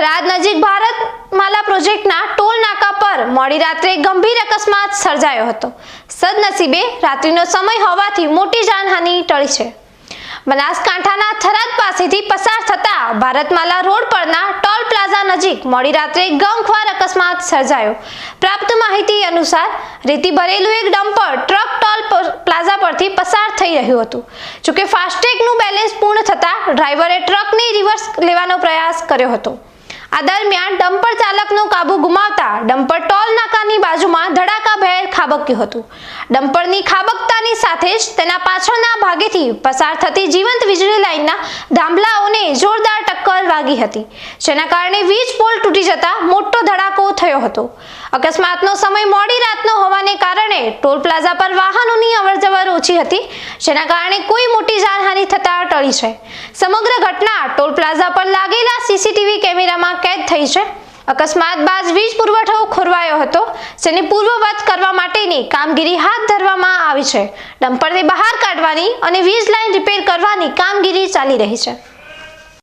થરાદ નજીક ભારતમાલા પ્રોજેક્ટના ટોલ નાકા પર મોડી રાત્રે ગંભીર અકસ્માત સર્જાયો હતો. સદનસીબે રાત્રિનો સમય હોવાથી મોટી જાનહાનિ ટળી છે. બનાસકાંઠાના થરાદ પાસેથી પસાર થતા ભારતમાલા રોડ પરના ટોલ પ્લાઝા નજીક મોડી રાત્રે ગમખ્વાર અકસ્માત સર્જાયો. પ્રાપ્ત માહિતી અનુસાર રેતી ભરેલું એક ડમ્પર ટ્રક ટોલ પ્લાઝા પરથી પસાર થઈ રહ્યું હતું. જોકે ફાસ્ટેગનું બેલેન્સ પૂર્ણ થતાં ડ્રાઈવરે ટ્રકની રિવર્સ લેવાનો પ્રયાસ કર્યો હતો. આ દરમિયાન ડમ્પર ચાલકનો કાબુ ગુમાવતા ડમ્પર ટોલ નાકાની બાજુમાં ધડાકાભેર ખાબક્યું હતું. ડમ્પરની ખાબકતાની સાથે જ તેના પાછળના ભાગેથી પસાર થતી જીવંત વીજળી લાઇનના થાંભલાઓને જોરદાર ટક્કર વાગી હતી, જેના કારણે વીજ પોલ તૂટી જતા મોટો ધડાકો થયો હતો. અકસ્માતનો સમય મોડી રાતનો હોવાને કારણે ટોલ પ્લાઝા પર વાહનોની અવરજવર ઓછી હતી, જેના કારણે કોઈ મોટી જાનહાનિ થતા ટળી છે. સમગ્ર ઘટના ટોલ પ્લાઝા પર લાગેલા સીસીટીવી કેમેરામાં થઈ છે. અકસ્માત બાદ વીજ પુરવઠો ખોરવાયો હતો. જેને પૂર્વવત કરવા માટેની કામગીરી હાથ ધરવામાં આવી છે. ડમ્પરને બહાર કાઢવાની અને વીજ લાઇન રિપેર કરવાની કામગીરી ચાલી રહી છે.